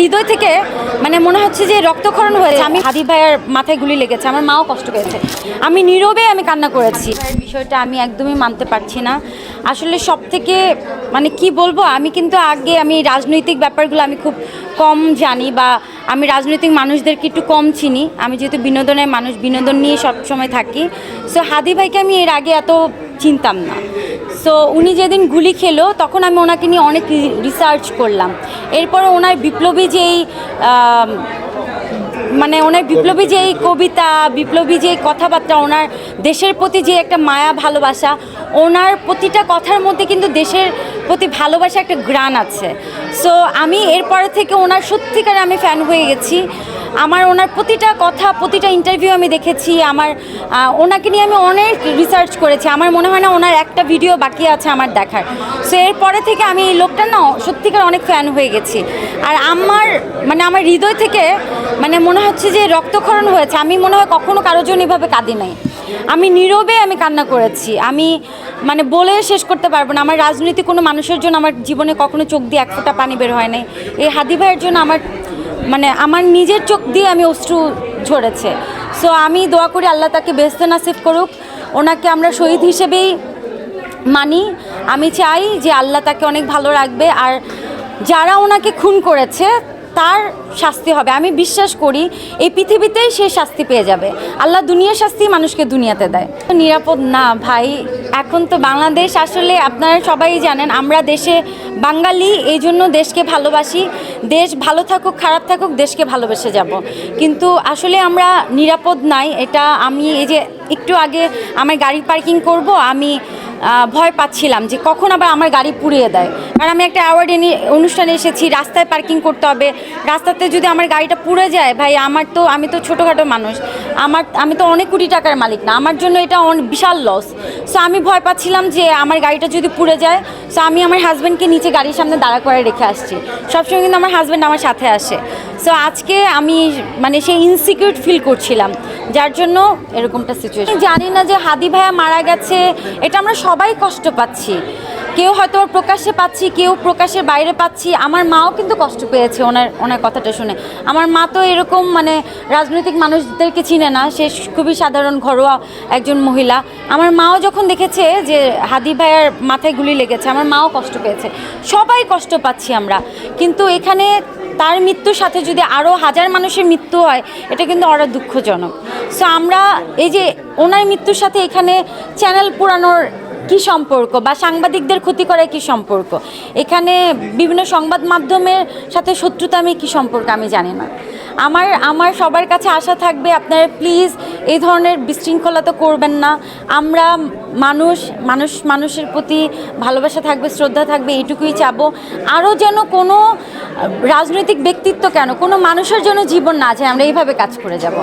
হৃদয় থেকে মানে মনে হচ্ছে যে রক্তক্ষরণ হয়েছে। আমি হাদি ভাইয়ের মাথায় গুলি লেগেছে, আমার মাও কষ্ট পেয়েছে। আমি নীরবে আমি কান্না করেছি। বিষয়টা আমি একদমই মানতে পারছি না। আসলে সব থেকে মানে কি বলব, আমি কিন্তু আগে আমি রাজনৈতিক ব্যাপারগুলো আমি খুব কম জানি বা আমি রাজনৈতিক মানুষদেরকে একটু কম চিনি। আমি যেহেতু বিনোদনের মানুষ, বিনোদন নিয়ে সব সময় থাকি। সো হাদি ভাইকে আমি এর আগে এত চিনতাম না। সো উনি যেদিন গুলি খেলো, তখন আমি ওনাকে নিয়ে অনেক রিসার্চ করলাম। এরপরে ওনার বিপ্লবী যেই মানে ওনার বিপ্লবী যে এই কবিতা, বিপ্লবী যে কথাবার্তা, ওনার দেশের প্রতি যে একটা মায়া, ভালোবাসা, ওনার প্রতিটা কথার মধ্যে কিন্তু দেশের প্রতি ভালোবাসা একটা গ্রান আছে। সো আমি এরপরে থেকে ওনার সত্যিকার আমি ফ্যান হয়ে গেছি। আমার ওনার প্রতিটা কথা, প্রতিটা ইন্টারভিউ আমি দেখেছি। আমার ওনাকে নিয়ে আমি অনেক রিসার্চ করেছি। আমার মনে হয় না ওনার একটা ভিডিও বাকি আছে আমার দেখার। সো এরপরে থেকে আমি এই লোকটার না সত্যিকার অনেক ফ্যান হয়ে গেছি। আর আমার মানে আমার হৃদয় থেকে মানে মনে হচ্ছে যে রক্তক্ষরণ হয়েছে। আমি মনে হয় কখনো কারোর জন্য এভাবে কাঁদি নাই। আমি নীরবে আমি কান্না করেছি। আমি মানে বলে শেষ করতে পারব না। আমার রাজনীতি কোনো মানুষের জন্য আমার জীবনে কখনো চোখ দিয়ে এক ফোঁটা পানি বের হয় নাই। এই হাদি ভাইয়ের জন্য আমার মানে আমার নিজের চোখ দিয়ে আমি অশ্রু ঝরেছে। সো আমি দোয়া করি আল্লাহ তাকে বেস্তে নাসিব করুক। ওনাকে আমরা শহীদ হিসেবেই মানি। আমি চাই যে আল্লাহ তাকে অনেক ভালো রাখবে। আর যারা ওনাকে খুন করেছে তার শাস্তি হবে। আমি বিশ্বাস করি, এই পৃথিবীতেই সে শাস্তি পেয়ে যাবে। আল্লাহ দুনিয়ার শাস্তি মানুষকে দুনিয়াতে দেয়। নিরাপদ না ভাই, এখন তো বাংলাদেশ আসলে আপনারা সবাই জানেন, আমরা দেশে বাঙালি, এই জন্য দেশকে ভালোবাসি। দেশ ভালো থাকুক, খারাপ থাকুক, দেশকে ভালোবেসে যাব। কিন্তু আসলে আমরা নিরাপদ নাই, এটা আমি এই যে একটু আগে আমার গাড়ি পার্কিং করব, আমি ভয় পাচ্ছিলাম যে কখন আবার আমার গাড়ি পুড়িয়ে দেয়। কারণ আমি একটা অ্যাওয়ার্ড অনুষ্ঠানে এসেছি, রাস্তায় পার্কিং করতে হবে। রাস্তাতে যদি আমার গাড়িটা পুড়ে যায়, ভাই, আমার তো, আমি তো ছোটোখাটো মানুষ। আমার, আমি তো অনেক কোটি টাকার মালিক না। আমার জন্য এটা অনেক বিশাল লস সো আমি ভয় পাচ্ছিলাম যে আমার গাড়িটা যদি পুড়ে যায় সো আমি আমার হাজব্যান্ডকে নিচে গাড়ির সামনে দাঁড়া করে রেখে আসছি। সবসময় কিন্তু আমার হাজব্যান্ড আমার সাথে আসে। সো আজকে আমি মানে সেই ইনসিকিউর ফিল করছিলাম। যার জন্য এরকমটা সিচুয়েশন জানি না যে হাদি ভাইয়া মারা গেছে, এটা আমরা সবাই কষ্ট পাচ্ছি। কেউ হয়তো প্রকাশ্যে পাচ্ছি, কেউ প্রকাশের বাইরে পাচ্ছি। আমার মাও কিন্তু কষ্ট পেয়েছে ওনার ওনার কথাটা শুনে। আমার মা তো এরকম মানে রাজনৈতিক মানুষদেরকে চিনে না, সে খুবই সাধারণ, ঘরোয়া একজন মহিলা। আমার মাও যখন দেখেছে যে হাদি ভাইয়ার মাথায় গুলি লেগেছে, আমার মাও কষ্ট পেয়েছে। সবাই কষ্ট পাচ্ছি আমরা। কিন্তু এখানে তার মৃত্যুর সাথে যদি আরও হাজার মানুষের মৃত্যু হয়, এটা কিন্তু আরও দুঃখজনক। সো আমরা এই যে ওনার মৃত্যুর সাথে এখানে চ্যানেল পুরানোর কি সম্পর্ক বা সাংবাদিকদের ক্ষতি করে কি সম্পর্ক? এখানে বিভিন্ন সংবাদ মাধ্যমের সাথে শত্রুতা আমি কি সম্পর্ক আমি জানি না। আমার আমার সবার কাছে আশা থাকবে আপনারা প্লিজ এই ধরনের বিশৃঙ্খলা তো করবেন না। আমরা মানুষ মানুষ, মানুষের প্রতি ভালোবাসা থাকবে, শ্রদ্ধা থাকবে, এইটুকুই চাবো। আরও যেন কোনো রাজনৈতিক ব্যক্তিত্ব কেন, কোনো মানুষের জন্য জীবন না যায়, আমরা এইভাবে কাজ করে যাব।